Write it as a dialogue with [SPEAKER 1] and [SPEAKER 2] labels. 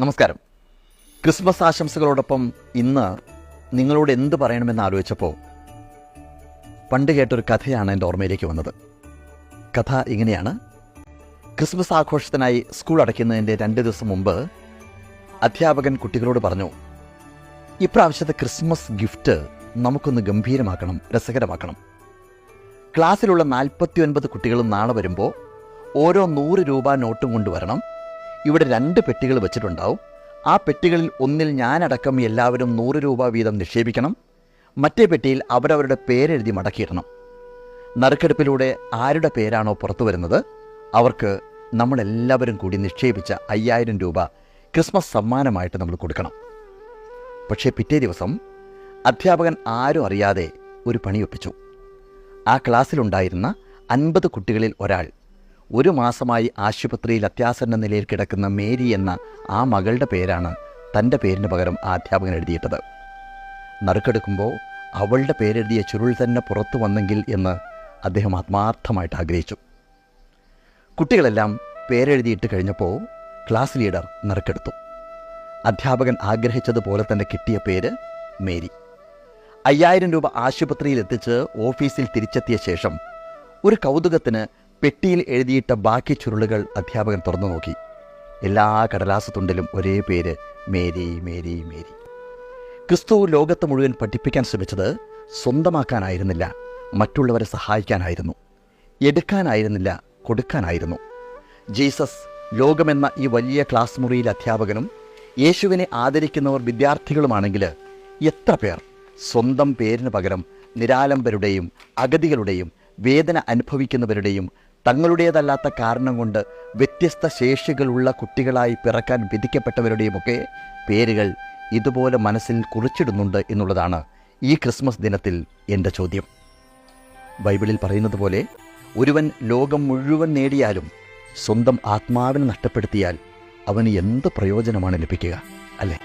[SPEAKER 1] നമസ്കാരം. ക്രിസ്മസ് ആശംസകളോടൊപ്പം ഇന്ന് നിങ്ങളോട് എന്ത് പറയണമെന്ന് ആലോചിച്ചപ്പോൾ പണ്ട് കേട്ടൊരു കഥയാണ് എന്റെ ഓർമ്മയിലേക്ക് വന്നത്. കഥ ഇങ്ങനെയാണ്. ക്രിസ്മസ് ആഘോഷത്തിനായി സ്കൂൾ അടയ്ക്കുന്നതിന്റെ രണ്ട് ദിവസം മുമ്പ് അധ്യാപകൻ കുട്ടികളോട് പറഞ്ഞു ഇപ്രാവശ്യത്തെ ക്രിസ്മസ് ഗിഫ്റ്റ് നമുക്കൊന്ന് ഗംഭീരമാക്കണം രസകരമാക്കണം. ക്ലാസ്സിലുള്ള നാൽപ്പത്തി ഒൻപത് കുട്ടികളും നാളെ വരുമ്പോൾ ഓരോ നൂറ് രൂപ നോട്ടും കൊണ്ടുവരണം. ഇവിടെ രണ്ട് പെട്ടികൾ വെച്ചിട്ടുണ്ടാവും. ആ പെട്ടികളിൽ ഒന്നിൽ ഞാനടക്കം എല്ലാവരും നൂറ് രൂപ വീതം നിക്ഷേപിക്കണം. മറ്റേ പെട്ടിയിൽ അവരവരുടെ പേരെഴുതി മടക്കിയിടണം. നറുക്കെടുപ്പിലൂടെ ആരുടെ പേരാണോ പുറത്തു വരുന്നത്? അവർക്ക് നമ്മളെല്ലാവരും കൂടി നിക്ഷേപിച്ച അയ്യായിരം രൂപ ക്രിസ്മസ് സമ്മാനമായിട്ട് നമ്മൾ കൊടുക്കണം. പക്ഷേ പിറ്റേ ദിവസം അധ്യാപകൻ ആരും അറിയാതെ ഒരു പണിയൊപ്പിച്ചു ആ ക്ലാസ്സിലുണ്ടായിരുന്ന അൻപത് കുട്ടികളിൽ ഒരാൾ ഒരു മാസമായി ആശുപത്രിയിൽ അത്യാസന്ന നിലയിൽ കിടക്കുന്ന മേരി എന്ന ആ മകളുടെ പേരാണ് തന്റെ പേരിന് പകരം ആ അധ്യാപകൻ എഴുതിയിട്ടത്. നറുക്കെടുക്കുമ്പോൾ അവളുടെ പേരെഴുതിയ ചുരുൾ തന്നെ പുറത്തു വന്നെങ്കിൽ എന്ന് അദ്ദേഹം ആത്മാർത്ഥമായിട്ട് ആഗ്രഹിച്ചു. കുട്ടികളെല്ലാം പേരെഴുതിയിട്ട് കഴിഞ്ഞപ്പോൾ ക്ലാസ് ലീഡർ നറുക്കെടുത്തു. അധ്യാപകൻ ആഗ്രഹിച്ചതുപോലെ തന്നെ കിട്ടിയ പേര് മേരി. അയ്യായിരം രൂപ ആശുപത്രിയിൽ എത്തിച്ച് ഓഫീസിൽ തിരിച്ചെത്തിയ ശേഷം ഒരു കൗതുകത്തിന് പെട്ടിയിൽ എഴുതിയിട്ട ബാക്കി ചുരുളുകൾ അധ്യാപകൻ തുറന്നു നോക്കി. എല്ലാ കടലാസ തുണ്ടിലും ഒരേ പേര് മേരി മേരി മേരി. ക്രിസ്തു ലോകത്ത് മുഴുവൻ പഠിപ്പിക്കാൻ ശ്രമിച്ചത് സ്വന്തമാക്കാനായിരുന്നില്ല മറ്റുള്ളവരെ സഹായിക്കാനായിരുന്നു എടുക്കാനായിരുന്നില്ല കൊടുക്കാനായിരുന്നു. ജീസസ് ലോകമെന്ന ഈ വലിയ ക്ലാസ് മുറിയിൽ അധ്യാപകനും യേശുവിനെ ആദരിക്കുന്നവർ വിദ്യാർത്ഥികളുമാണെങ്കിൽ എത്ര പേർ സ്വന്തം പേരിന് പകരം നിരാലംബരുടെയും അഗതികളുടെയും വേദന അനുഭവിക്കുന്നവരുടെയും തങ്ങളുടേതല്ലാത്ത കാരണം കൊണ്ട് വ്യത്യസ്ത ശേഷികളുള്ള കുട്ടികളായി പിറക്കാൻ വിധിക്കപ്പെട്ടവരുടെയുമൊക്കെ പേരുകൾ ഇതുപോലെ മനസ്സിൽ കുറിച്ചിടുന്നുണ്ട് എന്നുള്ളതാണ് ഈ ക്രിസ്മസ് ദിനത്തിൽ എന്റെ ചോദ്യം. ബൈബിളിൽ പറയുന്നത് പോലെ ഒരുവൻ ലോകം മുഴുവൻ നേടിയാലും സ്വന്തം ആത്മാവിനെ നഷ്ടപ്പെടുത്തിയാൽ അവന് എന്ത് പ്രയോജനമാണ് ലഭിക്കുക അല്ലേ?